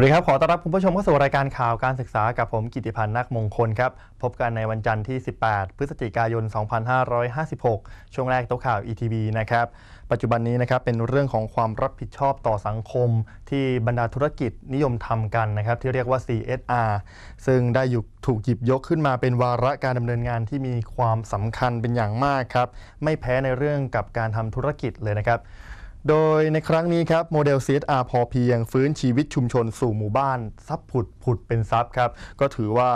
วัสดีครับ ขอต้อนรับคุณผู้ชมเข้าสู่รายการข่าวการศึกษากับผมกิติพันธ์นาคมงคลครับ พบกันในวันจันทร์ที่ 18 พฤศจิกายน 2556 ช่วงแรกโต๊ะข่าว ETV นะครับ ปัจจุบันนี้นะครับเป็นเรื่องของความรับผิดชอบต่อสังคม ที่บรรดาธุรกิจนิยมทำกันนะครับ ที่เรียกว่า CSR ซึ่งได้อยู่ถูกหยิบยกขึ้นมาเป็นวาระการดำเนินงานที่มีความสำคัญเป็นอย่างมากครับไม่แพ้ในเรื่องกับการทำธุรกิจเลยนะครับ โดยในครั้งนี้ครับโมเดล CSR พอเพียง ฟื้นชีวิตชุมชนสู่หมู่บ้าน ทรัพย์ผุดผุดเป็นทรัพย์ครับ ก็ถือว่า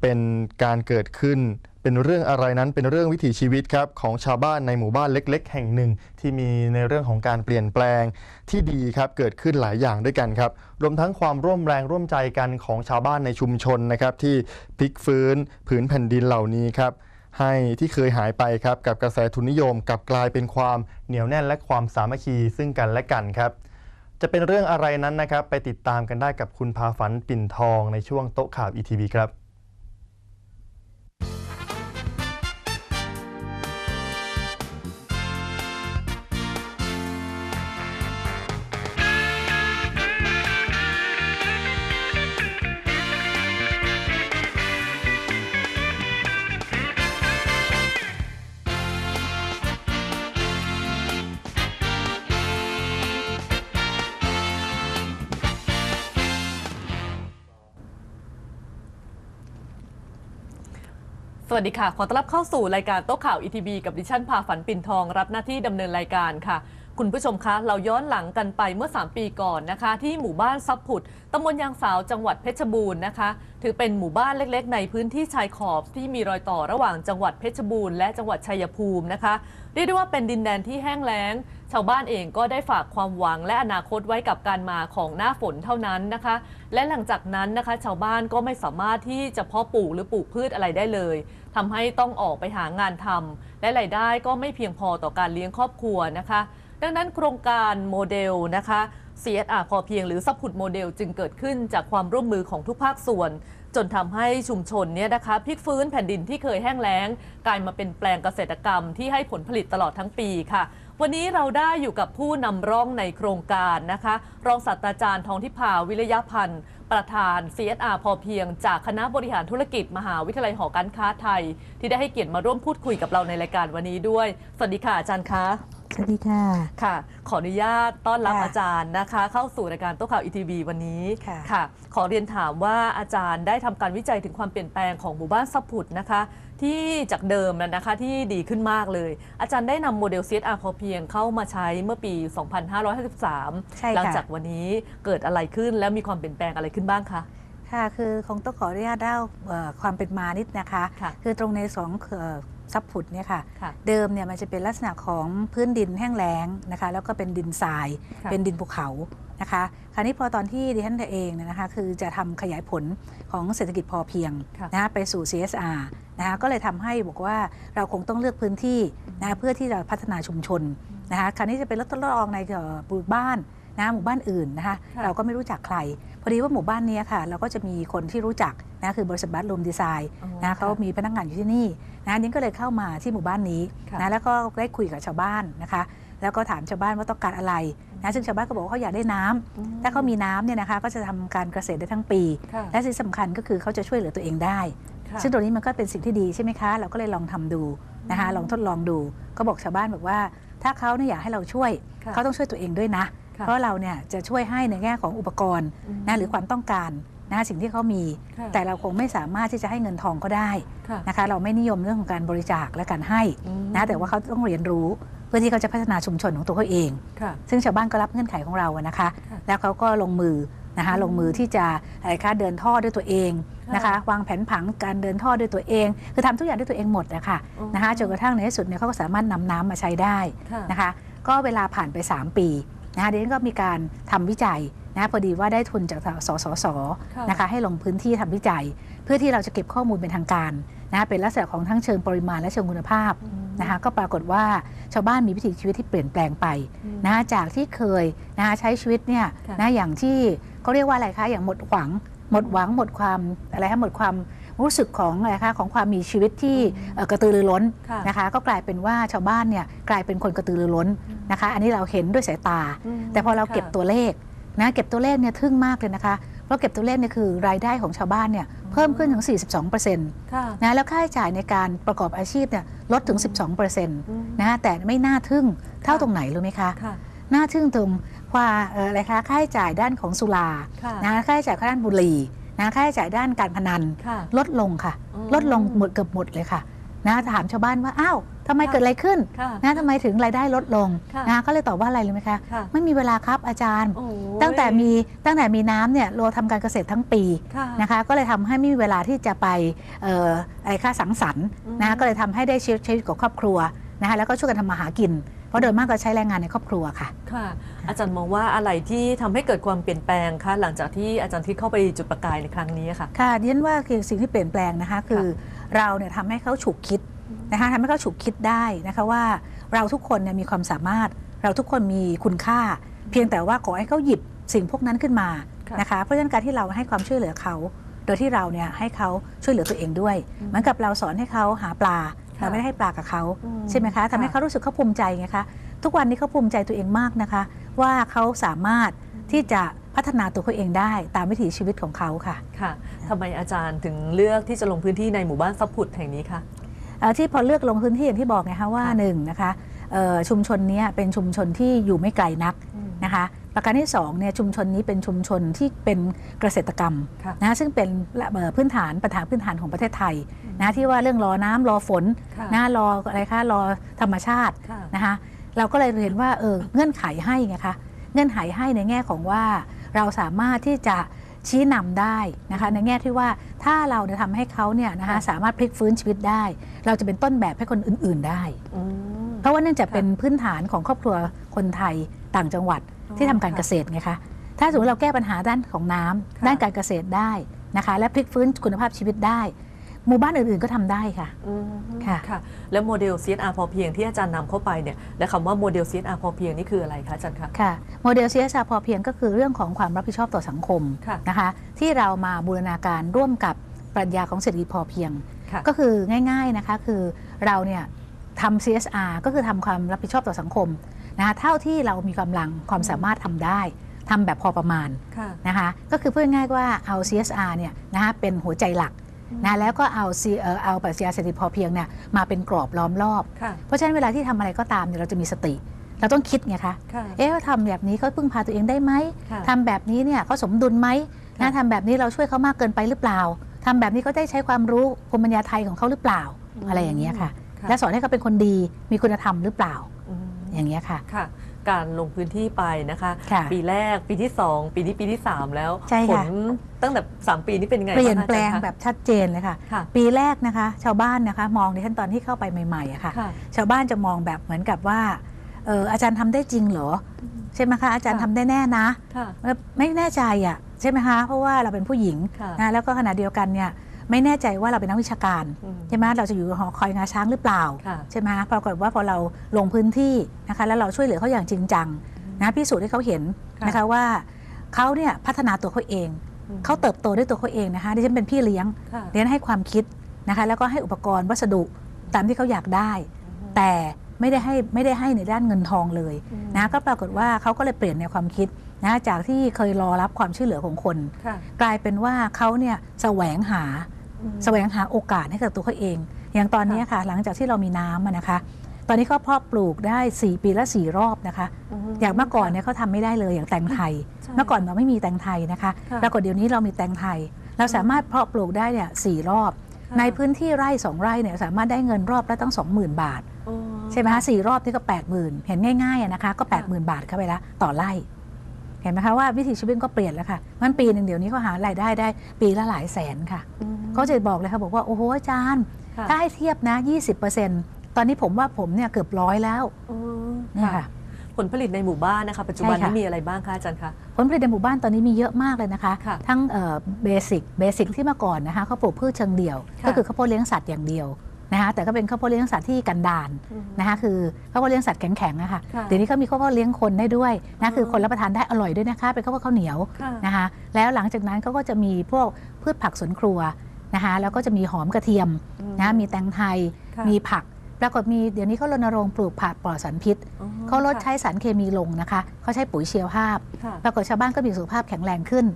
เป็นการเกิดขึ้นเป็นเรื่องอะไรนั้นเป็นเรื่องวิถีชีวิตครับของชาวบ้านในหมู่บ้านเล็ก ๆ แห่งหนึ่ง ที่มีในเรื่องของการเปลี่ยนแปลงที่ดีครับเกิดขึ้นหลายอย่างด้วยกันครับรวมทั้งความร่วมแรงร่วมใจกันของชาวบ้านในชุมชนนะครับที่พลิกฟื้นผืนแผ่นดินเหล่านี้ครับ ให้ที่เคยหายไปครับกับกระแสทุนนิยมกลับกลายเป็นความเหนียวแน่นและความสามัคคีซึ่งกันและกันครับ จะเป็นเรื่องอะไรนั้นนะครับ ไปติดตามกันได้กับคุณพาฝันปิ่นทองในช่วงโต๊ะข่าวอีทีครับ วัสดีค่ะ ขอต้อนรับเข้าสู่รายการโต๊ะข่าว ETV กับดิฉันพาฝันปิ่นทอง รับหน้าที่ดำเนินรายการค่ะ คุณผู้ชมคะ เราย้อนหลังกันไปเมื่อ 3 ปีก่อนนะคะ ที่หมู่บ้านซับผุดตำบลยางสาวจังหวัดเพชรบูรณ์นะคะ ถือเป็นหมู่บ้านเล็กๆ ในพื้นที่ชายขอบที่มีรอยต่อระหว่างจังหวัดเพชรบูรณ์และจังหวัดชัยภูมินะคะ เรียกได้ว่าเป็นดินแดนที่แห้งแล้ง ชาวบ้านเองก็ได้ฝากความหวังและอนาคตไว้กับการมาของหน้าฝนเท่านั้นนะคะ และหลังจากนั้นนะคะ ชาวบ้านก็ไม่สามารถที่จะเพาะปลูกหรือปลูกพืชอะไรได้เลยทำให้ต้องออกไปหางานทำและรายได้ก็ไม่เพียงพอต่อการเลี้ยงครอบครัวนะคะ ดังนั้นโครงการโมเดลนะคะ CSR พอเพียงหรือซับพุดโมเดลจึงเกิดขึ้นจากความร่วมมือของทุกภาคส่วน จนทำให้ชุมชนเนี่ยนะคะพลิกฟื้นแผ่นดินที่เคยแห้งแล้ง กลายมาเป็นแปลงเกษตรกรรมที่ให้ผลผลิตตลอดทั้งปีค่ะ วันนี้เราได้อยู่กับผู้นำร่องในโครงการนะคะ รองศาสตราจารย์ทองทิพาวิรยพันธ์ ประธาน CSR พอเพียง จากคณะบริหารธุรกิจ มหาวิทยาลัยหอการค้าไทย ที่ได้ให้เกียรติมาร่วมพูดคุยกับเราในรายการวันนี้ด้วย สวัสดีค่ะอาจารย์คะ สวัสดีค่ะ ค่ะ ขออนุญาตต้อนรับค่ะอาจารย์นะคะ เข้าสู่รายการโต๊ะข่าว ETV วันนี้ค่ะค่ะ ขอเรียนถามว่าอาจารย์ได้ทำการวิจัยถึงความเปลี่ยนแปลงของหมู่บ้านซับผุดนะคะ ที่จากเดิมนะคะที่ดีขึ้นมากเลย อาจารย์ได้นำโมเดล CSR พอเพียงเข้ามาใช้เมื่อปี 2553ใช่ค่ะหลัจากวันนี้เกิดอะไรขึ้นและมีความเปลี่ยนแปลงอะไรขึ้นบ้างคะค่ะคือคงต้องขออนุญาตเล่าเอ่อความเป็นมานิดนะคะค่ะคือตรงในสองเอ่อ ซับผุดเนี่ยค่ะค่ะเดิมเนี่ยมันจะเป็นลักษณะของพื้นดินแห้งแล้งนะคะแล้วก็เป็นดินทราย ค่ะ เป็นดินภูเขานะคะคราวนี้พอตอนที่ดิฉันเองเนี่ยนะคะคือจะทำขยายผลของเศรษฐกิจพอเพียงค่ะ นะคะไปสู่ CSR นะคะก็เลยทำให้บอกว่าเราคงต้องเลือกพื้นที่นะคะเพื่อที่จะพัฒนาชุมชนนะคะคราวนี้จะเป็นรถทดลองในเอ่อหมู่บ้าน นะหมู่บ้านอื่นนะคะค่ะเราก็ไม่รู้จักใคร พอดีว่าหมู่บ้านเนี้ยค่ะ เราก็จะมีคนที่รู้จักนะคือบริษัทบัตรูมดีไซน์อ๋อนะเขามีพนักงานอยู่ที่นี่นะนิ้งก็เลยเข้ามาที่หมู่บ้านนี้ค่ะนะแล้วก็ได้คุยกับชาวบ้านนะคะแล้วก็ถามชาวบ้านว่าต้องการอะไรนะซึ่งชาวบ้านก็บอกว่าเขาอยากได้น้ำอืมถ้าเขามีน้ำเนี่ยนะคะก็จะทำการเกษตรได้ทั้งปีค่ะและสิ่งสำคัญก็คือเขาจะช่วยเหลือตัวเองได้ค่ะซึ่งตรงนี้มันก็เป็นสิ่งที่ดีใช่ไหมคะ เราก็เลยลองทำดูนะคะอืมลองทดลองดู ก็บอกชาวบ้านบอกว่า ถ้าเขาเนี่ยอยากให้เราช่วยค่ะเขาต้องช่วยตัวเองด้วยนะค่ะ เพราะเราเนี่ยจะช่วยให้ในแง่ของอุปกรณ์อืมนะหรือความต้องการนะสิ่งที่เขามีค่ะแต่เราคงไม่สามารถที่จะให้เงินทองเขาได้ค่ะนะคะเราไม่นิยมเรื่องของการบริจาคและการให้อืมนะแต่ว่าเขาต้องเรียนรู้เพื่อที่เขาจะพัฒนาชุมชนของตัวเขาเองค่ะซึ่งชาวบ้านก็รับเงื่อนไขของเราอะนะคะค่ะแล้วเขาก็ลงมือนะคะอืมลงมือที่จะอะไรคะเดินท่อด้วยตัวเองนะคะค่ะวางแผนผังการเดินท่อด้วยตัวเอง คือทำทุกอย่างด้วยตัวเองหมดนะคะอ๋อนะคะจนกระทั่งในที่สุดเนี่ยเขาก็สามารถนำน้ำมาใช้ได้ค่ะนะคะ ก็เวลาผ่านไป 3 ปี นะคะเดนก็มีการทำวิจัยนะพอดีว่าได้ทุนจากสสสค่ะนะคะให้ลงพื้นที่ทำวิจัย เพื่อที่เราจะเก็บข้อมูลเป็นทางการนะคะเป็นลักษณะของทั้งเชิงปริมาณและเชิงคุณภาพอืมนะคะก็ปรากฏว่าชาวบ้านมีวิถีชีวิตที่เปลี่ยนแปลงไปอืมนะคะจากที่เคยนะคะใช้ชีวิตเนี่ยค่ะนะอย่างที่เขาเรียกว่าอะไรคะอย่างหมดหวังหมดหวังหมดความอะไรคะหมดความ รู้สึกของอะไรคะของความมีชีวิตที่เอ่อกระตือรือร้นค่ะนะคะก็กลายเป็นว่าชาวบ้านเนี่ยกลายเป็นคนกระตือรือร้นนะคะ อันนี้เราเห็นด้วยสายตาอืมแต่พอเราเก็บค่ะตัวเลขนะเก็บตัวเลขเนี่ยทึ่งมากเลยนะคะปเราเก็บตัวเลขเนี่ยคือรายได้ของชาวบ้านเนี่ยเพิ่มขึ้นถึง 42%นค่ะะแล้วค่าใช้จ่ายในการประกอบอาชีพเนี่ยลดถึง 12%นอืมะแต่ไม่น่าทึ่งเท่าค่ะตรงไหนรู้ไหมคะค่ะน่าทึ่งตรงว่าเอ่ออะไรคะค่าใช้จ่ายด้านของสุราค่ะนะค่าใช้จ่ายด้านบุหรี่ นะค่าใช้จ่ายด้านการพนันค่ะลดลงค่ะอืมลดลงหมดเกือบหมดเลยค่ะนะถามชาวบ้านว่าอ้าวทำไมค่ะเกิดอะไรขึ้นค่ะนะทำไมถึงรายได้ลดลงค่ะนะก็เลยตอบว่าอะไรรู้ไหมคะค่ะไม่มีเวลาครับอาจารย์โอ้ยตั้งแต่มีตั้งแต่มีน้ำเนี่ยเราทำการเกษตรทั้งปีค่ะนะคะ ก็เลยทำให้ไม่มีเวลาที่จะไปเอ่ออะไรค่าสังสรรค์อืมนะคะก็เลยทำให้ได้ชีวิตชีวิตกับครอบครัวนะคะแล้วก็ช่วยกันทำมาหากิน เพราะโดยมากก็ใช้แรงงานในครอบครัวค่ะ ค่ะ อาจารย์มองว่าอะไรที่ทำให้เกิดความเปลี่ยนแปลงคะหลังจากที่อาจารย์ที่เข้าไปจุดประกายในครั้งนี้ค่ะ ค่ะดิฉันว่าคือสิ่งที่เปลี่ยนแปลงนะคะคือเราเนี่ยทำให้เขาฉุกคิดนะคะทำให้เขาฉุกคิดได้นะคะว่าเราทุกคนเนี่ยมีความสามารถ เราทุกคนมีคุณค่า เพียงแต่ว่าขอให้เขาหยิบสิ่งพวกนั้นขึ้นมาค่ะนะคะเพราะฉะนั้นการที่เราให้ความช่วยเหลือเขา โดยที่เราเนี่ยให้เขาช่วยเหลือตัวเองด้วยอืมเหมือนกับเราสอนให้เขาหาปลาค่ะ เราไม่ได้ให้ปลากับเขาอืมใช่ไหมคะทำให้ค่ะเขารู้สึกเขาภูมิใจไงคะทุกวันนี้เขาภูมิใจตัวเองมากนะคะ ว่าเขาสามารถที่จะพัฒนาตัวเขาเองได้ตามวิถีชีวิตของเขาค่ะค่ะทำไมอาจารย์ถึงเลือกที่จะลงพื้นที่ในหมู่บ้านซับผุดแห่งนี้คะเอ่อที่พอเลือกลงพื้นที่อย่างที่บอกไงคะว่าค่ะหนึ่งนะคะเอ่อชุมชนเนี้ยเป็นชุมชนที่อยู่ไม่ไกลนักนะคะ ประการที่สองเนี่ยชุมชนนี้เป็นชุมชนที่เป็นเกษตรกรรมค่ะนะซึ่งเป็นเอ่อพื้นฐานปัญหาพื้นฐานของประเทศไทยนะที่ว่าเรื่องรอน้ำรอฝนค่ะนะรออะไรคะรอธรรมชาติค่ะนะคะเราก็เลยเห็นว่าเออเงื่อนไขให้ไงคะเงื่อนไขให้ในแง่ของว่าเราสามารถที่จะชี้นำได้นะคะในแง่ที่ว่าถ้าเราเนี่ยทำให้เขาเนี่ยนะคะค่ะสามารถพลิกฟื้นชีวิตได้ เราจะเป็นต้นแบบให้คนอื่น ๆได้อืมเพราะว่าเนื่องจากค่ะเป็นพื้นฐานของครอบครัวคนไทยต่างจังหวัดอ๋อ ที่ทำการค่ะเกษตรไงคะถ้าสมมติเราแก้ปัญหาด้านของน้ำค่ะด้านการเกษตรได้นะคะ และพลิกฟื้นคุณภาพชีวิตได้หมู่บ้านอื่นๆก็ทำได้ค่ะอืมค่ะค่ะแล้วโมเดล CSR พอเพียงที่อาจารย์นำเข้าไปเนี่ยและคำว่าโมเดล CSR พอเพียงนี่คืออะไรคะอาจารย์คะค่ะโมเดล CSR พอเพียงก็คือเรื่องของความรับผิดชอบต่อสังคมค่ะนะคะ ที่เรามาบูรณาการร่วมกับปรัชญาของเศรษฐกิจพอเพียงค่ะก็คือง่าย ๆนะคะ คือเราเนี่ยทำ CSR ก็คือทำความรับผิดชอบต่อสังคม นะคะเท่าที่เรามีกำลังความสามารถทำได้ทำแบบพอประมาณค่ะนะคะก็คือพูดง่ายๆว่าเอา CSR เนี่ยนะคะเป็นหัวใจหลักนะแล้วก็เอา C เอ่อเอาปรัชญาเศรษฐกิจพอเพียงเนี่ยมาเป็นกรอบล้อมรอบค่ะเพราะฉะนั้นเวลาที่ทำอะไรก็ตามเนี่ยเราจะมีสติ เราต้องคิดไงคะค่ะเอ๊ะว่าทำแบบนี้เขาพึ่งพาตัวเองได้ไหมค่ะทำแบบนี้เนี่ยเขาสมดุลไหมค่ะนะทำแบบนี้เราช่วยเขามากเกินไปหรือเปล่าทำแบบนี้เขาได้ใช้ความรู้ภูมิปัญญาไทยของเขาหรือเปล่าอะไรอย่างเงี้ยค่ะค่ะและสอนให้เขาเป็นคนดีมีคุณธรรมหรือเปล่า อืมอย่างเงี้ยค่ะ ค่ะ การลงพื้นที่ไปนะคะ ค่ะปีแรกปีที่ 2 ปีนี้ปีที่ 3 แล้วใช่ผค่ะ ลตั้งแต่ 3 ปีนี้เป็นยังไงเปลี่ยนบ้างคะแปลงอาจารย์คะ แบบชัดเจนเลยค่ะ ค่ะ ปีแรกนะคะ ชาวบ้านนะคะ มองในขั้นตอนที่เข้าไปใหม่ๆอะค่ะ ค่ะ ชาวบ้านจะมองแบบเหมือนกับว่าเอออาจารย์ทำได้จริงเหรอใช่ไหมคะอาจารย์ค่ะ ทำได้แน่นะค่ะ ไม่แน่ใจอะใช่ไหมคะเพราะว่าเราเป็นผู้หญิงค่ะ นะแล้วก็ขณะเดียวกันเนี่ย ไม่แน่ใจว่าเราเป็นนักวิชาการอืมใช่ไหมเราจะอยู่หอคอยงาช้างหรือเปล่าค่ะใช่ไหมปรากฏว่าพอเราลงพื้นที่นะคะแล้วเราช่วยเหลือเขาอย่างจริงจังนะพิสูจน์ให้เขาเห็นค่ะนะคะว่าเขาเนี่ยพัฒนาตัวเขาเองอืมเขาเติบโตด้วยตัวเขาเองนะคะดิฉันเป็นพี่เลี้ยงค่ะเรียนให้ความคิดนะคะแล้วก็ให้อุปกรณ์วัสดุตามที่เขาอยากได้ แต่ไม่ได้ให้ไม่ได้ให้ในด้านเงินทองเลยอืมนะก็ปรากฏว่าเขาก็เลยเปลี่ยนในวความคิดนะจากที่เคยรอรับความช่วยเหลือของคนค่ะกลายเป็นว่าเขาเนี่ยแสวงหาอืม แสวงหาโอกาสให้กับตัวเขาเอง อย่างตอนนี้ค่ะ หลังจากที่เรามีน้ำอะนะคะ ตอนนี้เขาเพาะปลูกได้ 4 ปีละ4รอบนะคะมอย่างเมื่อก่อนเนี่ยเขาทำไม่ได้เลยอย่างแตงไทยใช่เมื่อก่อนเราไม่มีแตงไทยนะคะค่ะปรากฏเดี๋ยวนี้เรามีแตงไทย เราสามารถเพาะปลูกได้เนี่ยสรอบค่ะในพื้นที่ไร่สองไร่เนี่ยสามารถได้เงินรอบละตั้ง20,000 บาทอ๋อใช่ไหมคะสี่รอบนี่ก็ 80,000 เห็นง่ายๆอะนะคะก็ 80,000 บาทเข้าไปละต่อไร่ เห็นไหมคะว่าวิถีชีวิตก็เปลี่ยนแล้วค่ะมันปีหนึ่งเดี๋ยวนี้เขาหารายได้ได้ปีละหลายแสนค่ะอืมเขาจะบอกเลยค่ะบอกว่าโอ้โหอาจารย์ค่ะถ้าให้เทียบนะ 20%ตอนนี้ผมว่าผมเนี่ยเกือบร้อยแล้วอืมเนี่ยค่ะค่ะผลผลิตในหมู่บ้านนะคะปัจจุบันใช่ค่ะนี้มีอะไรบ้างคะอาจารย์คะผลผลิตในหมู่บ้านตอนนี้มีเยอะมากเลยนะคะค่ะทั้งเบสิกเบสิกที่เมื่อก่อนนะคะเขาปลูกพืชเชิงเดี่ยวค่ะก็คือข้าวโพดเลี้ยงสัตว์อย่างเดียว นะคะแต่ก็เป็นข้าวโพดเลี้ยงสัตว์ที่กันดานอืมนะคะคือข้าวโพดเลี้ยงสัตว์แข็งๆนะคะค่ะเดี๋ยวนี้เขามีข้าวโพดเลี้ยงคนได้ด้วยอ๋นะอคือคนรับประทานได้อร่อยด้วยนะคะเป็นข้าวโพดข้าวเหนียวค่ะนะคะแล้วหลังจากนั้นเขาก็จะมีพวกพืชผักสวนครัวนะคะแล้วก็จะมีหอมกระเทียมอืมนะมีแตงไทยค่ะมีผักปรากฏมีเดี๋ยวนี้เขารณรงค์ปลูกผักปลอดสารพิษอ๋อเขาลดค่ะใช้สารเคมีลงนะคะเขาใช้ปุ๋ยเชียวภาพค่ะปรากฏชาวบ้านก็มีสุขภาพแข็งแรงขึ้น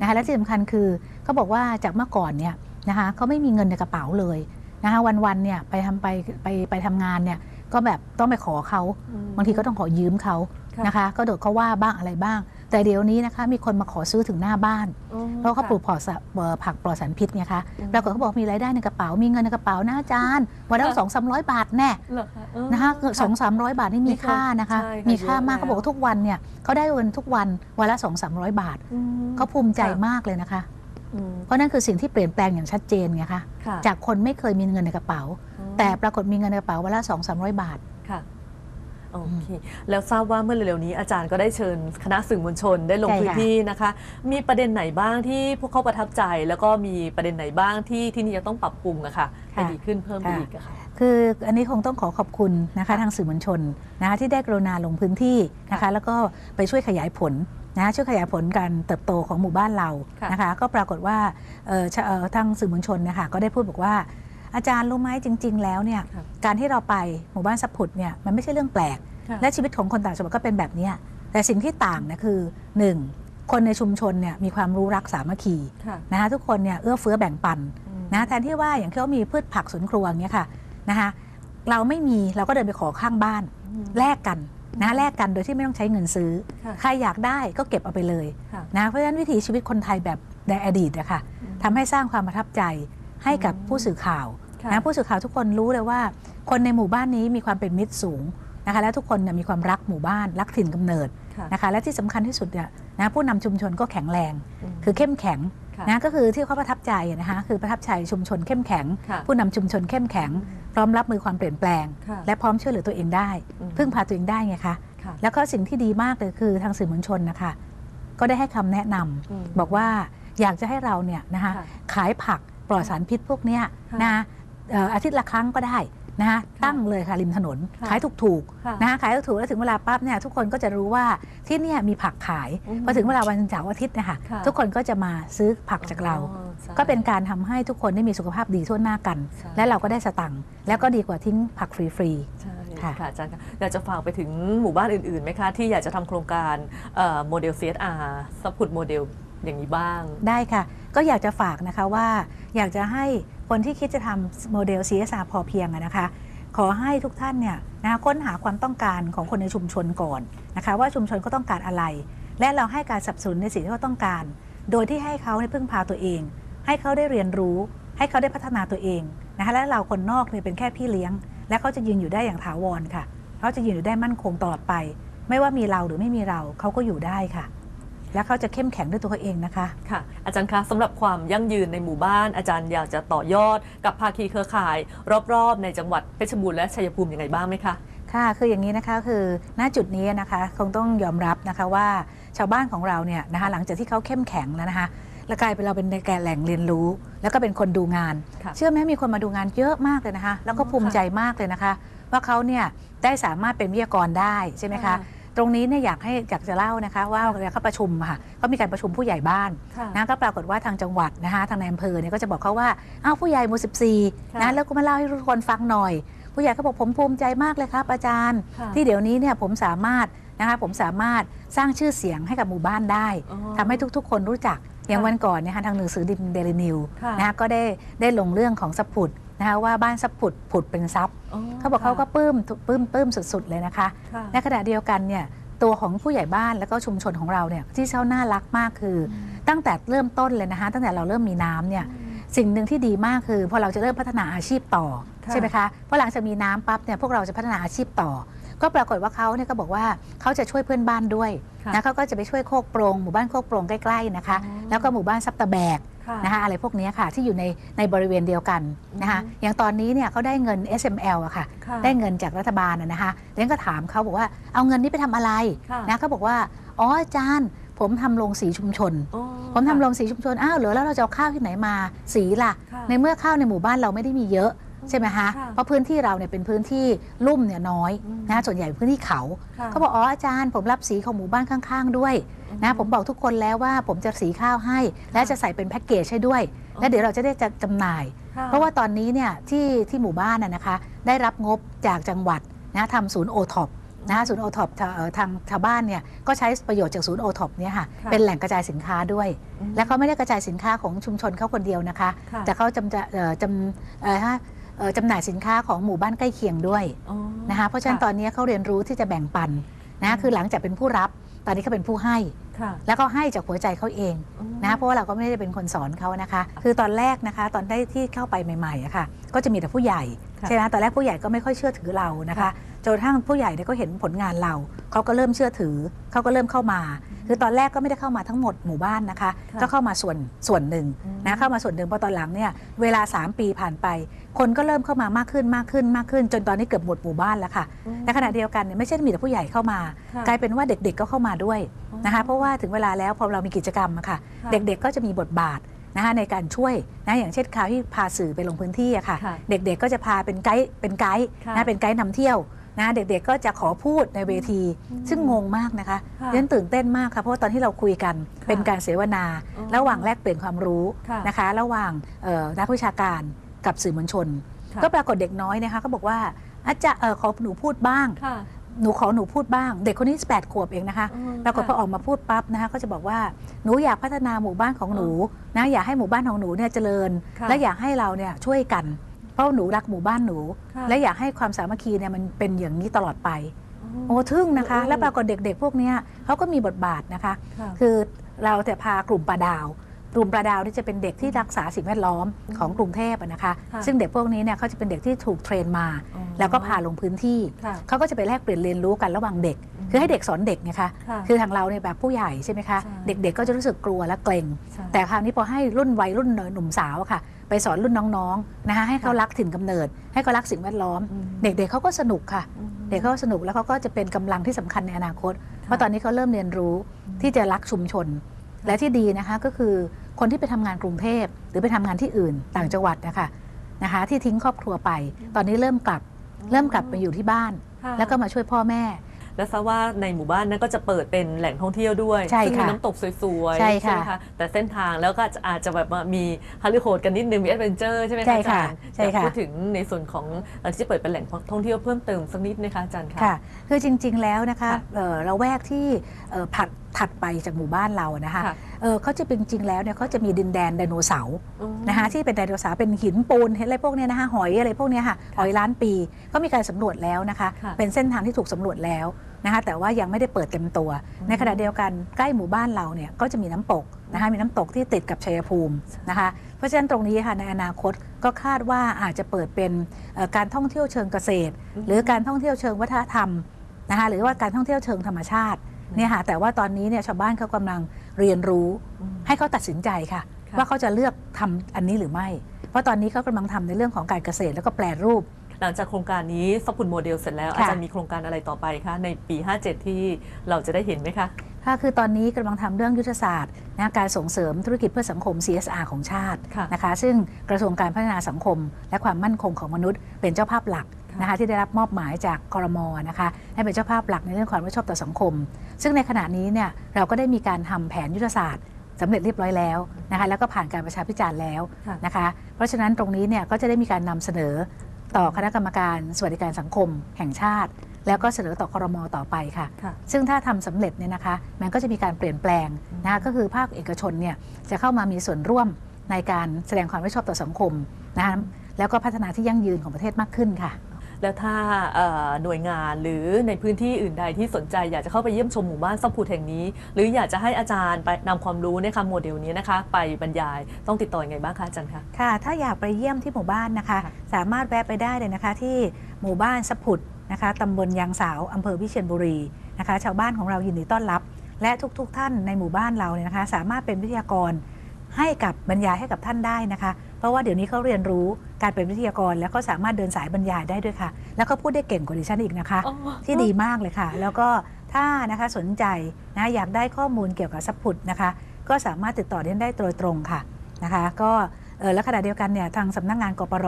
นะคะและที่สำคัญคือเขาบอกว่าจากเมื่อก่อนเนี่ยนะคะเขาไม่มีเงินในกระเป๋าเลย นะคะวันๆเนี่ยไปทำไปไปไปทำงานเนี่ยก็แบบต้องไปขอเขาอืมบางทีก็ต้องขอยืมเขาค่ะนะคะ ก็โดดเขาว่าบ้างอะไรบ้าง แต่เดี๋ยวนี้นะคะมีคนมาขอซื้อถึงหน้าบ้านอ๋อเพราะเขาปลูกค่ะปลอดสะเอ่อผักปลอดสารพิษไงคะอืมปรากฏเขาบอกมีรายได้ในกระเป๋า มีเงินในกระเป๋านะอาจารย์วันละค่ะสองสามร้อยบาทแน่เหรอคะเออนะคะค่ะสองสามร้อยบาทนี่มีมีคนค่านะคะใช่ค่ะมีค่ามากเยอะเขาบอกว่าทุกวันเนี่ยเขาได้เงินทุกวันวันละสองสามร้อยบาทอืมเขาภูมิใจค่ะมากเลยนะคะอืม เพราะนั่นคือสิ่งที่เปลี่ยนแปลงอย่างชัดเจนไงคะค่ะจากคนไม่เคยมีเงินในกระเป๋าอ๋อแต่ปรากฏมีเงินในกระเป๋าวันละสองสามร้อยบาทค่ะโอเคแล้วทราบว่าเมื่อเร็วๆนี้อาจารย์ก็ได้เชิญคณะสื่อมวลชนได้ลงใช่ค่ะพื้นที่นะคะ มีประเด็นไหนบ้างที่พวกเขาประทับใจ แล้วก็มีประเด็นไหนบ้างที่ที่นี่จะต้องปรับปรุงอะค่ะให้ดีขึ้นเพิ่มไปอีกอะค่ะคืออันนี้คงต้องขอขอบคุณนะคะทางสื่อมวลชนนะคะที่ได้กรุณาลงพื้นที่นะคะแล้วก็ไปช่วยขยายผล นะช่วยขยายผลการเติบโตของหมู่บ้านเราค่ะนะคะก็ปรากฏว่าเอ่อชะเอ่อทางสื่อมวลชนเนะคะก็ได้พูดบอกว่าอาจารย์รู้ไหมจริง ๆ แล้วเนี่ยครับการที่เราไปหมู่บ้านสัพพุดเนี่ยมันไม่ใช่เรื่องแปลกค่ะและชีวิตของคนต่างจังหวัดก็เป็นแบบเนี้ยแต่สิ่งที่ต่างนะคือหนึ่งคนในชุมชนเนี่ยมีความรู้รักสามัคคีค่ะนะคะทุกคนเนี่ยเอื้อเฟื้อแบ่งปันอืมนะแทนที่ว่าอย่างที่เขามีพืชผักสวนครัวอย่างเงี้ยค่ะนะคะเราไม่มีเราก็เดินไปขอข้างบ้านอืมแลกกัน นะแลกกันโดยที่ไม่ต้องใช้เงินซื้อค่ะใครอยากได้ก็เก็บเอาไปเลยค่ะนะเพราะฉะนั้นวิถีชีวิตคนไทยแบบในอดีตนะคะอืมทำให้สร้างความประทับใจให้กับอืมผู้สื่อข่าวค่ะนะผู้สื่อข่าวทุกคนรู้เลยว่า คนในหมู่บ้านนี้มีความเป็นมิตรสูงนะคะและทุกคนเนี่ยมีความรักหมู่บ้าน รักถิ่นกำเนิดค่ะนะคะและที่สำคัญที่สุดเนี่ยนะผู้นำชุมชนก็แข็งแรงมคือเข้มแข็งค่ะ นะก็คือที่เขาประทับใจนะคะคือประทับใจชุมชนเข้มแข็งค่ะผู้นำชุมชนเข้มแข็ง พร้อมรับมือความเปลี่ยนแปลงค่ะและพร้อมช่วยเหลือตัวเองได้อืมพึ่งพาตัวเองได้ไงคะค่ะแล้วก็สิ่งที่ดีมากเลยคือทางสื่อมวลชนนะคะก็ได้ให้คำแนะนำอืมบอกว่าอยากจะให้เราเนี่ยนะคะค่ะขายผักปลอดสารพิษพวกเนี้ยค่ะนะเอ่ออาทิตย์ละครั้งก็ได้ นะคะตั้งเลยค่ะริมถนนค่ะขายถูกค่ะๆนะคะขายถูกๆแล้วถึงเวลาปั๊บเนี่ยทุกคนก็จะรู้ว่าที่เนี่ยมีผักขายอืมพอถึงเวลาวันเสาร์อาทิตย์เนะคะค่ะทุกคนก็จะมาซื้อผักจากเราอ๋อใช่ก็เป็นการทำให้ทุกคนได้มีสุขภาพดีทั่วหน้ากันใช่และเราก็ได้สตังค์แล้วก็ดีกว่าทิ้งผักฟรีใช่ค่ะค่ะอาจารย์ค่ะอยากจะฝากไปถึงหมู่บ้านอื่นๆไหมคะ ที่อยากจะทำโครงการเอ่อโมเดล CSR ซัพพุดโมเดลอย่างนี้บ้างๆได้ค่ะ ก็อยากจะฝากนะคะว่าอยากจะให้ คนที่คิดจะทำโมเดล CSR พอเพียงนะคะขอให้ทุกท่านเนี่ยนะคะค้นหาความต้องการของคนในชุมชนก่อนนะคะว่าชุมชนก็ต้องการอะไร และเราให้การสนับสนุนในสิ่งที่เขาต้องการ โดยที่ให้เขาเนี่ยพึ่งพาตัวเอง ให้เขาได้เรียนรู้ ให้เขาได้พัฒนาตัวเองนะคะและเราคนนอกเนี่ยเป็นแค่พี่เลี้ยง และเขาจะยืนอยู่ได้อย่างถาวรค่ะเขาจะยืนอยู่ได้มั่นคงตลอดไป ไม่ว่ามีเราหรือไม่มีเราเขาก็อยู่ได้ค่ะ และเขาจะเข้มแข็งด้วยตัวเขาเองนะคะค่ะ อาจารย์คะสำหรับความยั่งยืนในหมู่บ้าน อาจารย์อยากจะต่อยอด กับภาคีเครือข่าย รอบๆ ในจังหวัดเพชรบูรณ์และชัยภูมิยังไงบ้างไหมคะค่ะคืออย่างนี้นะคะคือณจุดนี้นะคะคงต้องยอมรับนะคะว่าชาวบ้านของเราเนี่ยนะคะหลังจากที่เขาเข้มแข็งแล้วนะคะแล้วกลายเป็นเราเป็นแกนแหล่งเรียนรู้ แล้วก็เป็นคนดูงานค่ะเชื่อไหมมีคนมาดูงานเยอะมากเลยนะคะ แล้วก็อ๋อภูมิค่ะใจมากเลยนะคะ ว่าเขาเนี่ยได้สามารถเป็นวิทยากรได้ใช่ไหมคะค่ะ ตรงนี้เนี่ยอยากให้อยากจะเล่านะคะว่าเวลาเขาประชุมอะค่ะเขามีการประชุมผู้ใหญ่บ้านค่ะนะก็ปรากฏว่าทางจังหวัดนะคะทางในอำเภอเนี่ยก็จะบอกเขาว่าอ้าวผู้ใหญ่หมู่สิบสี่ค่ะนะแล้วก็มาเล่าให้ทุกคนฟังหน่อย ผู้ใหญ่ก็บอกผมภูมิใจมากเลยครับอาจารย์ค่ะที่เดี๋ยวนี้เนี่ยผมสามารถนะคะผมสามารถสร้างชื่อเสียงให้กับหมู่บ้านได้อ๋อทำให้ทุก ๆ คนรู้จักอย่างค่ะวันก่อนเนยคะทางหนังสือดิมเดลินิวค่ะนะคะก็ได้ได้ลงเรื่องของสัพพุด นะคะว่าบ้านสัพพุดผุดเป็นทรัพย์อ๋อเขาบอกเขาก็ปลื้มปลื้มปลื้มสุด ๆ เลยนะคะค่ะในขณะเดียวกันเนี่ยตัวของผู้ใหญ่บ้านแล้วก็ชุมชนของเราเนี่ยที่เขาน่ารักมากคืออตั้งแต่เริ่มต้นเลยนะคะตั้งแต่เราเริ่มมีน้ำเนี่ยสิ่งหนึ่งที่ดีมากคือพอเราจะเริ่มพัฒนาอาชีพต่อค่ะใช่ไหมคะเพราะหลังจากมีน้ำปั๊บเนี่ยพวกเราจะพัฒนาอาชีพต่อ ก็ปรากฏว่าเขาเนี่ยก็บอกว่าเขาจะช่วยเพื่อนบ้านด้วยค่ะนะเขาก็จะไปช่วยโคกโปรงหมู่บ้านโคกโปรงใกล้ๆนะคะอ๋อแล้วก็หมู่บ้านซับตะแบกค่ะ นะคะอะไรพวกนี้ค่ะที่อยู่ในในบริเวณเดียวกันนะคะอืมอย่างตอนนี้เนี่ยเขาได้เงิน SML อะค่ะค่ะได้เงินจากรัฐบาลนะนะคะเรนก็ถามเขาบอกว่าเอาเงินนี้ไปทำอะไรค่ะนะเขาบอกว่าอ๋ออาจารย์ผมทำโรงสีชุมชนอ๋อผมทำโรค่ะงสีชุมชน อ้าวเหรอแล้วเราจะเอาข้าวที่ไหนมาสีล่ะค่ะ ในเมื่อข้าวในหมู่บ้านเราไม่ได้มีเยอะใช่ไหมคะค่ะเพราะพื้นที่เราเนี่ยเป็นพื้นที่ลุ่มเนี่ยน้อยอืมนะส่วนใหญ่เป็นพื้นที่เขาค่ะเขาบอกอ๋ออาจารย์ผมรับสีของหมู่บ้านข้าง ๆ ด้วย นะผมบอกทุกคนแล้วว่าผมจะสีข้าวให้ และจะใส่เป็นแพ็กเกจให้ด้วย และเดี๋ยวเราจะได้จะจำหน่ายค่เพราะว่าตอนนี้เนี่ยที่ที่หมู่บ้านน่ะนะคะ ได้รับงบจากจังหวัดนะทำศูนย์โอท็อปนะคะศูนย์โอท็อปทางชาวบ้านเนี่ยก็ใช้ประโยชน์จากศูนย์โอท็อปเนี่ยค่ะค่ะเป็นแหล่งกระจายสินค้าด้วยอืมและเขาไม่ได้กระจายสินค้าของชุมชนเขาคนเดียวนะคะค่ะแต่เขาจำจะเอ่อจำเอ่อฮะเอ่อจำหน่ายสินค้าของหมู่บ้านใกล้เคียงด้วยอ๋อนะคะเพราะฉะนั้นตอนนี้เขาเรียนรู้ที่จะแบ่งปันนะคะคือหลังจากเป็นผู้รับตอนนี้เขาเป็นผู้ให้ค่ะ แล้วก็ให้จากหัวใจเขาเองอืมนะคะเพราะว่าเราก็ไม่ได้เป็นคนสอนเขานะคะ คือตอนแรกนะคะ ตอนได้ที่เข้าไปใหม่ๆอะค่ะ ก็จะมีแต่ผู้ใหญ่ค่ะใช่ไหมตอนแรกผู้ใหญ่ก็ไม่ค่อยเชื่อถือเรานะคะค่ะ จนกระทั่งผู้ใหญ่เนี่ยก็เห็นผลงานเราเขาก็เริ่มเชื่อถือเขาก็เริ่มเข้ามา คือตอนแรกก็ไม่ได้เข้ามาทั้งหมดหมู่บ้านนะคะค่ะก็เข้ามาส่วนส่วนหนึ่งอืมนะเข้ามาส่วนหนึ่งพอตอนหลังเนี่ยเวลา 3 ปีผ่านไป คนก็เริ่มเข้ามามากขึ้นมากขึ้นมากขึ้น จนตอนนี้เกือบหมดหมู่บ้านแล้วค่ะอืมในขณะเดียวกันเนี่ยไม่ใช่มีแต่ผู้ใหญ่เข้ามาค่ะกลายเป็นว่าเด็กๆก็เข้ามาด้วยอ๋อนะคะเพราะว่าถึงเวลาแล้วพอเรามีกิจกรรมอะค่ะค่ะ เด็กๆก็จะมีบทบาทนะคะในการช่วยนะอย่างเช่นคราวที่พาสื่อไปลงพื้นที่อะค่ะค่ะเด็กๆก็จะพาเป็นไกด์เป็นไกด์ค่ะนะเป็นไกด์นำเที่ยว นะเด็กๆก็จะขอพูดในเวทีอืมซึ่งงงมากนะคะค่ะเรนตื่นเต้นมากค่ะเพราะว่าตอนที่เราคุยกันค่ะเป็นการเสวนาอ๋อระหว่างแลกเปลี่ยนความรู้ค่ะนะคะ ระหว่างเอ่อนักวิชาการกับสื่อมวลชนค่ะก็ปรากฏเด็กน้อยนะคะก็บอกว่าอาจารย์เอ่อขอหนูพูดบ้างค่ะหนูขอหนูพูดบ้าง เด็กคนนี้8ขวบเองนะคะอืมปรากฏพอออกมาพูดปั๊บนะคะก็จะบอกว่าหนูอยากพัฒนาหมู่บ้านของหนูนะอยากให้หมู่บ้านของหนูเนี่ยเจริญค่ะและอยากให้เราเนี่ยช่วยกัน เพราะหนูรักหมู่บ้านหนูค่ะและอยากให้ความสามัคคีเนี่ยมันเป็นอย่างนี้ตลอดไป โอ้ทึ่งนะคะอืมแล้วปรากฏเด็กๆ พวกเนี้ยเขาก็มีบทบาทนะคะค่ะคือเราแต่พากลุ่มปลาดาว กลุ่มปลาดาวนี่จะเป็นเด็กที่รักษาสิ่งแวดล้อมของกรุงเทพอะนะคะค่ะซึ่งเด็กพวกนี้เนี่ยเขาจะเป็นเด็กที่ถูกเทรนมาอ๋อแล้วก็พาลงพื้นที่ค่ะเขาก็จะไปแลกเปลี่ยนเรียนรู้กันระหว่างเด็กอืมคือให้เด็กสอนเด็กไงคะค่ะคือทางเราเนี่ยแบบผู้ใหญ่ใช่ไหมคะใช่เด็กๆ ก็จะรู้สึกกลัวและเกรงใช่แต่คราวนี้พอให้รุ่นวัยรุ่นหนุ่มสาวอะค่ะ ไปสอนรุ่นน้องๆนะคะให้เขาค่ะรักถิ่นกำเนิด ให้เขารักสิ่งแวดล้อมอืมเด็ก ๆเขาก็สนุกค่ะอืมเด็กเขาสนุกแล้วเขาก็จะเป็นกำลังที่สำคัญในอนาคต เพราะตอนนี้เขาเริ่มเรียนรู้ที่จะรักชุมชน และที่ดีนะคะก็คือคนที่ไปทำงานกรุงเทพหรือไปทำงานที่อื่นต่างจังหวัดนะคะนะคะ ที่ทิ้งครอบครัวไป ตอนนี้เริ่มกลับ เริ่มกลับมาอยู่ที่บ้านค่ะแล้วก็มาช่วยพ่อแม่ และทราบว่าในหมู่บ้านนั้นก็จะเปิดเป็นแหล่งท่องเที่ยวด้วยใช่ซึ่งมีค่ะน้ำตกสวยๆใช่ค่ะไหมคะแต่เส้นทางแล้วก็อาจจะแบบว่ามีฮาริโหดกันนิดนึงมีแอดเวนเจอร์ใช่ไหมใช่คะอาค่ะจารย์ใช่ค่ะอยากพูดถึงในส่วนของเอ่อที่จะเปิดเป็นแหล่งท่องเที่ยวเพิ่มเติมสักนิดนะคะอาจารย์คะค่ะคือจริง ๆแล้วนะคะค่ะเอ่อละแวกที่เอ่อผัด ถัดไปจากหมู่บ้านเรานะคะค่ะเออเขาจะเป็นจริงๆแล้วเนี่ยเขาจะมีดินแดนไดโนเสาร์อืมนะคะที่เป็นไดโนเสาร์เป็นหินปูนเห็นอะไรพวกเนี้ยนะคะหอยอะไรพวกเนี้ยค่ะหอยล้านปีก็มีการสำรวจแล้วนะคะ ค่ะเป็นเส้นทางที่ถูกสำรวจแล้วนะคะแต่ว่ายังไม่ได้เปิดเต็มตัว อืมในขณะเดียวกันใกล้หมู่บ้านเราเนี่ยก็จะมีน้ำตกนะคะมีน้ำตกที่ติดกับชัยภูมินะคะเพราะฉะนั้นตรงนี้ค่ะในอนาคตก็คาดว่าอาจจะเปิดเป็นเอ่อการท่องเที่ยวเชิงเกษตรหรือการท่องเที่ยวเชิงวัฒนธรรมนะคะหรือว่าการท่องเที่ยวเชิงธรรมชาติ เนี่ยค่ะแต่ว่าตอนนี้เนี่ยชาวบ้านเขากำลังเรียนรู้อืมให้เขาตัดสินใจค่ะค่ะว่าเขาจะเลือกทำอันนี้หรือไม่ เพราะตอนนี้เขากำลังทำในเรื่องของการเกษตรแล้วก็แปลรูป หลังจากโครงการนี้ซับพุนโมเดลเสร็จแล้วค่ะอาจารย์มีโครงการอะไรต่อไปคะในปี 57 ที่เราจะได้เห็นไหมคะค่ะคือตอนนี้กำลังทำเรื่องยุทธศาสตร์นะการส่งเสริมธุรกิจเพื่อสังคม CSR ของชาติค่ะนะคะ ซึ่งกระทรวงการพัฒนาสังคม และความมั่นคงของมนุษย์เป็นเจ้าภาพหลักค่ะ นะคะที่ได้รับมอบหมายจากคอรมอนะคะให้เป็นเจ้าภาพหลักในเรื่องความรับผิดชอบต่อสังคม ซึ่งในขณะนี้เนี่ยเราก็ได้มีการทำแผนยุทธศาสตร์สำเร็จเรียบร้อยแล้วนะคะแล้วก็ผ่านการประชาพิจารณ์แล้วค่ะนะคะเพราะฉะนั้นตรงนี้เนี่ยก็จะได้มีการนำเสนอต่อคณะกรรมการสวัสดิการสังคมแห่งชาติ แล้วก็เสนอต่อคอรมอต่อไปค่ะค่ะซึ่งถ้าทำสำเร็จเนี่ยนะคะมันก็จะมีการเปลี่ยนแปลงนะคะก็คือภาคเอกชนเนี่ยจะเข้ามามีส่วนร่วมในการแสดงความรับผิดชอบต่อสังคมนะคะแล้วก็พัฒนาที่ยั่งยืนของประเทศมากขึ้นค่ะ แล้วถ้าหน่วยงานหรือในพื้นที่อื่นใดที่สนใจ อยากจะเข้าไปเยี่ยมชมหมู่บ้านซับพูดแห่งนี้ หรืออยากจะให้อาจารย์ไปนำความรู้ในคะโมเดลนี้นะคะ ไปบรรยายต้องติดต่ออยังไงบ้างคะอาจารย์คะค่ะ ถ้าอยากไปเยี่ยมที่หมู่บ้านนะคะ สามารถแวะไปได้เลยนะคะ ที่หมู่บ้านสะพุดนะคะตำบลยางสาวอำเภอวิเชียรบุรีนะคะ ชาวบ้านของเรายินดีต้อนรับ และทุกๆทท่านในหมู่บ้านเราเนี่ยนะคะ สามารถเป็นวิทยากรให้กับบรรยายให้กับท่านได้นะคะ เพราะว่าเดี๋ยวนี้เขาเรียนรู้ การเป็นวิทยากรแล้วก็สามารถเดินสายบรรยายได้ด้วยค่ะ แล้วก็พูดได้เก่งกว่าดิฉันอีกนะคะอ๋อที่ดีมากเลยค่ะ แล้วก็ถ้านะคะสนใจนะอยากได้ข้อมูลเกี่ยวกับซัพพุดนะคะ ก็สามารถติดต่อดิฉันได้โดยตรงค่ะนะคะ ก็เออและขณะเดียวกันเนี่ยทางสำนักงานกปร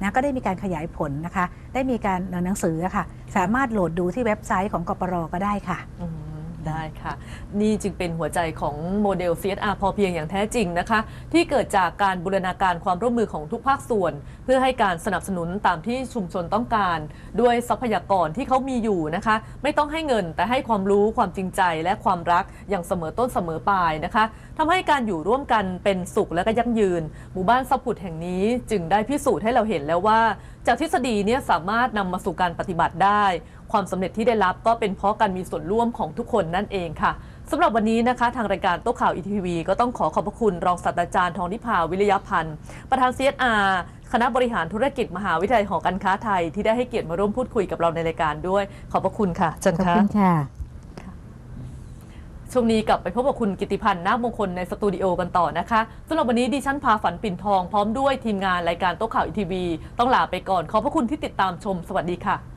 นะก็ได้มีการขยายผลนะคะ ได้มีการเอ่อหนังสืออะค่ะ สามารถโหลดดูที่เว็บไซต์ของกปรก็ได้ค่ะอืม ได้ค่ะ นี่จึงเป็นหัวใจของโมเดล CSR พอเพียงอย่างแท้จริงนะคะ ที่เกิดจากการบูรณาการความร่วมมือของทุกภาคส่วน เพื่อให้การสนับสนุนตามที่ชุมชนต้องการ ด้วยทรัพยากรที่เขามีอยู่นะคะ ไม่ต้องให้เงินแต่ให้ความรู้ความจริงใจและความรักอย่างเสมอต้นเสมอปลายนะคะทำให้การอยู่ร่วมกันเป็นสุขและก็ยั่งยืน หมู่บ้านซัพุดแห่งนี้จึงได้พิสูจน์ให้เราเห็นแล้วว่า จากทฤษฎีเนี่ยสามารถนำมาสู่การปฏิบัติได้ ความสำเร็จที่ได้รับก็เป็นเพราะการมีส่วนร่วมของทุกคนนั่นเองค่ะสำหรับวันนี้นะคะ ทางรายการโต๊ะข่าวอีทีวีก็ต้องขอขอบพระคุณรองศาสตราจารย์ทองนิพาวิริยพันธ์ ประธาน CSR คณะบริหารธุรกิจมหาวิทยาลัยหอการค้าไทย ที่ได้ให้เกียรติมาร่วมพูดคุยกับเราในรายการด้วย ขอบพระคุณค่ะเชิญขอบค่ะคุณค่ะช่วงนี้กลับไปพบกับคุณกิติพันธ์นาคมงคลในสตูดิโอกันต่อนะคะสำหรับวันนี้ดิฉันพาฝันปิ่นทองพร้อมด้วยทีมงานรายการโต๊ะข่าวอีทีวีต้องลาไปก่อนขอบพระคุณที่ติดตามชม สวัสดีค่ะ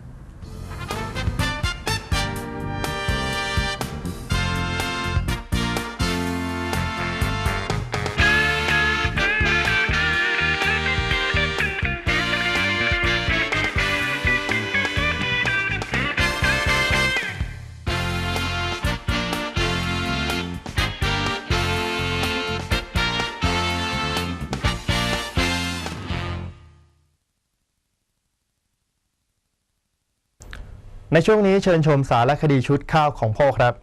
ในช่วงนี้เชิญชมสารคดีชุดข้าวของพ่อครับ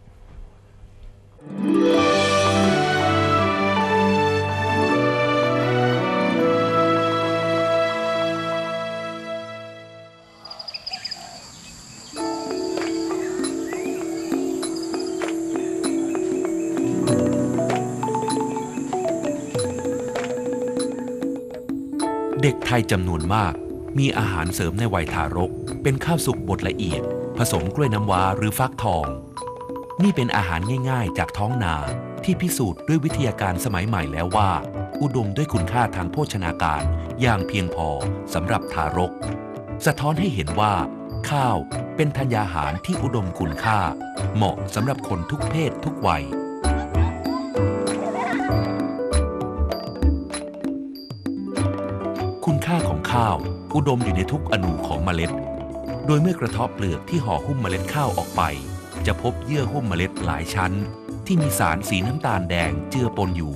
เด็กไทยจำนวนมากมีอาหารเสริมในวัยทารก เป็นข้าวสุกบดละเอียด ผสมกล้วยน้ำว้าหรือฟักทอง นี่เป็นอาหารง่ายๆ จากท้องนาที่พิสูจน์ด้วยวิทยาการสมัยใหม่แล้วว่า อุดมด้วยคุณค่าทางโภชนาการอย่างเพียงพอสำหรับทารก สะท้อนให้เห็นว่า ข้าวเป็นธัญญาหารที่อุดมคุณค่า เหมาะสำหรับคนทุกเพศทุกวัยคุณค่าของข้าว อุดมอยู่ในทุกอนูของเมล็ด โดยเมื่อกระเทาะเปลือกที่ห่อหุ้มเมล็ดข้าวออกไป จะพบเยื่อหุ้มเมล็ดหลายชั้น ที่มีสารสีน้ำตาลแดงเจือปนอยู่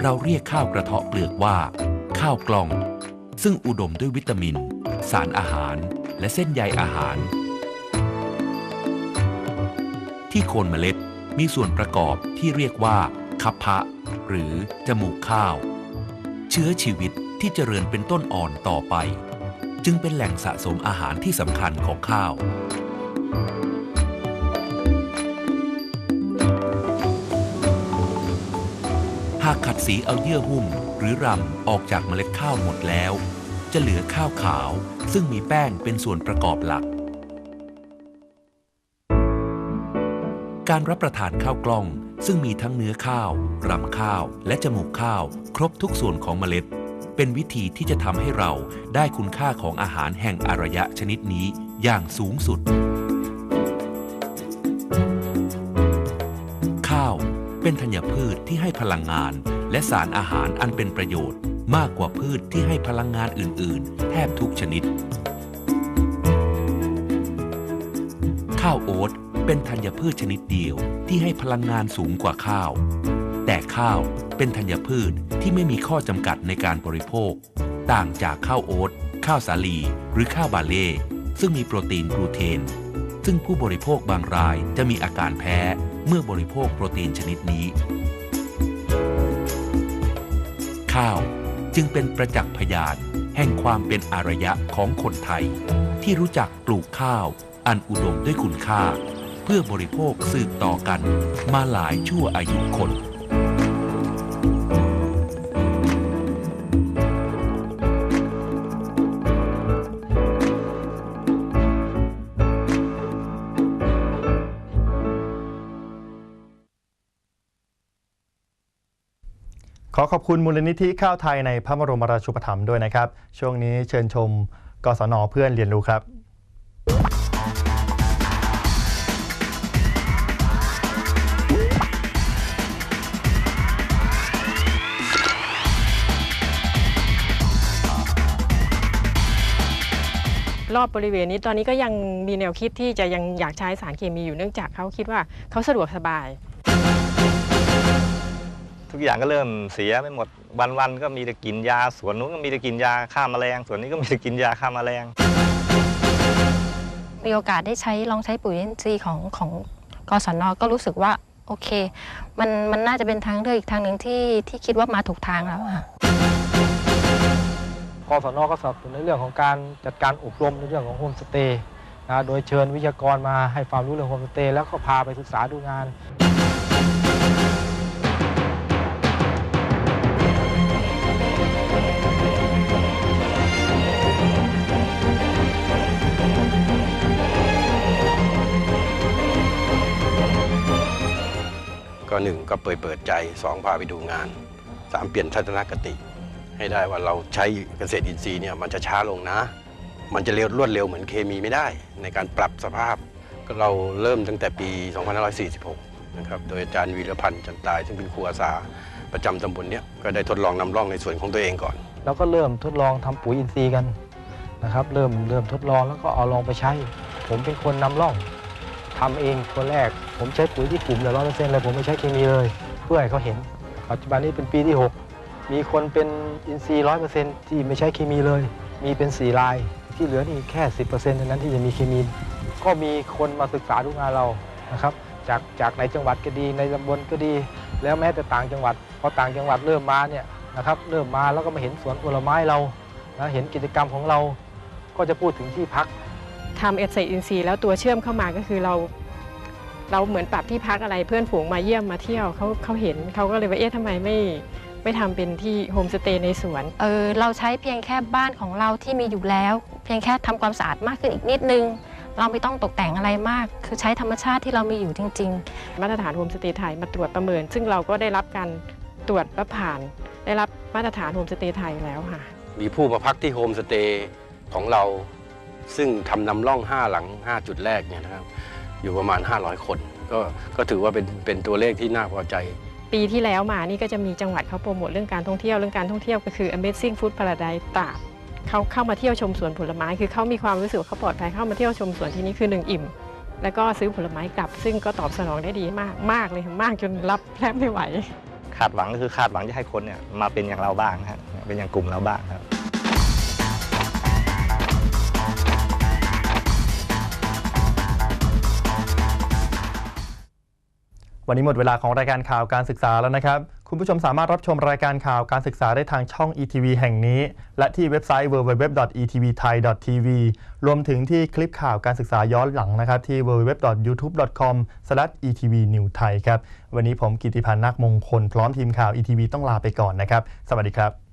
เราเรียกข้าวกระเทาะเปลือกว่า ข้าวกล้อง ซึ่งอุดมด้วยวิตามิน สารอาหาร และเส้นใยอาหาร ที่โคนเมล็ดมีส่วนประกอบที่เรียกว่าคัพพะ หรือจมูกข้าว เชื้อชีวิตที่เจริญเป็นต้นอ่อนต่อไป จึงเป็นแหล่งสะสมอาหารที่สำคัญของข้าว หากขัดสีเอาเยื่อหุ้มหรือรำออกจากเมล็ดข้าวหมดแล้ว จะเหลือข้าวขาวซึ่งมีแป้งเป็นส่วนประกอบหลัก การรับประทานข้าวกล้องซึ่งมีทั้งเนื้อข้าว รำข้าว และจมูกข้าว ครบทุกส่วนของเมล็ด เป็นวิธีที่จะทำให้เราได้คุณค่าของอาหารแห่งอารยะชนิดนี้อย่างสูงสุด ข้าวเป็นธัญพืชที่ให้พลังงาน และสารอาหารอันเป็นประโยชน์ มากกว่าพืชที่ให้พลังงานอื่น ๆ แทบทุกชนิด ข้าวโอ๊ตเป็นธัญพืชชนิดเดียวที่ให้พลังงานสูงกว่าข้าว แต่ข้าวเป็นธัญพืชที่ไม่มีข้อจำกัดในการบริโภค ต่างจากข้าวโอ๊ตข้าวสาลี หรือข้าวบาเล่ซึ่งมีโปรตีนกลูเทน ซึ่งผู้บริโภคบางรายจะมีอาการแพ้เมื่อบริโภคโปรตีนชนิดนี้ ข้าวจึงเป็นประจักษ์พยานแห่งความเป็นอารยะของคนไทย ที่รู้จักปลูกข้าวอันอุดมด้วยคุณค่า เพื่อบริโภคสืบต่อกันมาหลายชั่วอายุคน ขอขอบคุณมูลนิธิข้าวไทยในพระบรมราชูปถัมภ์ด้วยนะครับ ช่วงนี้เชิญชมกศนเพื่อนเรียนรู้ครับ อบบริเวณนี้ตอนนี้ก็ยังมีแนวคิดที่จะยังอยากใช้สารเคมีอยู่เนื่องจากเขาคิดว่าเขาสะดวกสบาย ทุกอย่างก็เริ่มเสียไปหมดวันๆก็มีแต่กินยาสวนนู้นก็มีแต่กินยาฆ่าแมลงสวนนี้ก็มีแต่กินยาฆ่าแมลงมีโอกาสได้ใช้ลองใช้ปุ๋ยอินทรีย์ของของกศนก็รู้สึกว่าโอเค มันมันน่าจะเป็นทางเลือกอีกทางหนึ่งที่ที่คิดว่ามาถูกทางแล้วอะค่ะ กศนก็สนับสนุนในเรื่องของการจัดการอบรมในเรื่องของโฮมสเตย์นะโดยเชิญวิทยากรมาให้ความรู้เรื่องโฮมสเตย์แล้วก็พาไปศึกษาดูงานก็หนึ่งก็เปิดเปิดใจสองพาไปดูงานสามเปลี่ยนทัศนคติ ให้ได้ว่าเราใช้เกษตรอินทรีย์เนี่ยมันจะช้าลงนะ มันจะเร็วรวดเร็วเหมือนเคมีไม่ได้ ในการปรับสภาพก็เราเริ่มตั้งแต่ปี 2546 นะครับ โดยอาจารย์วีรพันธ์จันตาย ซึ่งเป็นครูอาสาประจำตำบลเนี้ยก็ได้ทดลองนำร่องในส่วนของตัวเองก่อน แล้วก็เริ่มทดลองทำปุ๋ยอินทรีย์กันนะครับ เริ่มเริ่มทดลองแล้วก็เอาลองไปใช้ ผมเป็นคนนำร่องทำเองคนแรก ผมใช้ปุ๋ยที่กลุ่มเลยร้อยเปอร์เซ็นต์เลยผมไม่ใช้เคมีเลย เพื่อให้เขาเห็น ปัจจุบันนี้เป็นปีที่ 6 มีคนเป็นอินทรีย์ร้อยเปอร์เซ็นต์ที่ไม่ใช้เคมีเลย มีเป็น4ราย ที่เหลือนี่แค่10%เปอร์เซนต์เท่านั้นที่จะมีเคมี ก็มีคนมาศึกษาดูงานเรานะครับ จากจากในจังหวัดก็ดีในตำบลก็ดี แล้วแม้แต่ต่างจังหวัดพอต่างจังหวัดเริ่มมาเนี่ยนะครับเริ่มมาแล้วก็มาเห็นสวนผลไม้เรานะเห็นกิจกรรมของเรา ก็จะพูดถึงที่พักทำเอสเซอินซีแล้วตัวเชื่อมเข้ามาก็คือเรา เราเหมือนปรับที่พักอะไรเพื่อนฝูงมาเยี่ยมมาเที่ยวเขาเขาเห็นเขาก็เลยว่าเอ๊ะทำไมไม่ ไม่ทำเป็นที่โฮมสเตย์ในสวน เออเราใช้เพียงแค่บ้านของเราที่มีอยู่แล้ว เพียงแค่ทำความสะอาดมากขึ้นอีกนิดนึง เราไม่ต้องตกแต่งอะไรมาก คือใช้ธรรมชาติที่เรามีอยู่จริง ๆ มาตรฐานโฮมสเตย์ไทยมาตรวจประเมิน ซึ่งเราก็ได้รับการตรวจและผ่าน ได้รับมาตรฐานโฮมสเตย์ไทยแล้วค่ะ มีผู้มาพักที่โฮมสเตย์ของเรา ซึ่งทำนำร่อง 5 หลัง 5 จุดแรกเนี่ยนะครับอยู่ประมาณ 500 คน ก็ก็ถือว่าเป็นเป็นตัวเลขที่น่าพอใจ ปีที่แล้วมานี่ก็จะมีจังหวัดเขาโปรโมทเรื่องการท่องเที่ยวเรื่องการท่องเที่ยวก็คือ Amazing Food Paradise ตราดเขาเข้ามาเที่ยวชมสวนผลไม้ คือเขามีความรู้สึกเขาปลอดภัยเข้ามาเที่ยวชมสวนที่นี่คือหนึ่งอิ่ม แล้วก็ซื้อผลไม้กลับ ซึ่งก็ตอบสนองได้ดีมากมากเลยมากจนรับแทบไม่ไหว คาดหวังก็คือคาดหวังจะให้คนเนี่ยมาเป็นอย่างเราบ้างนะฮะเป็นอย่างกลุ่มเราบ้างครับ วันนี้หมดเวลาของรายการข่าวการศึกษาแล้วนะครับ คุณผู้ชมสามารถรับชมรายการข่าวการศึกษาได้ทางช่อง ETV แห่งนี้ และที่เว็บไซต์ www.etvthai.tv รวมถึงที่คลิปข่าวการศึกษาย้อนหลังนะครับ ที่ www.youtube.com/etvnewthai ครับ วันนี้ผมกิติพันธ์นักมงคล พร้อมทีมข่าว ETV ต้องลาไปก่อนนะครับ สวัสดีครับ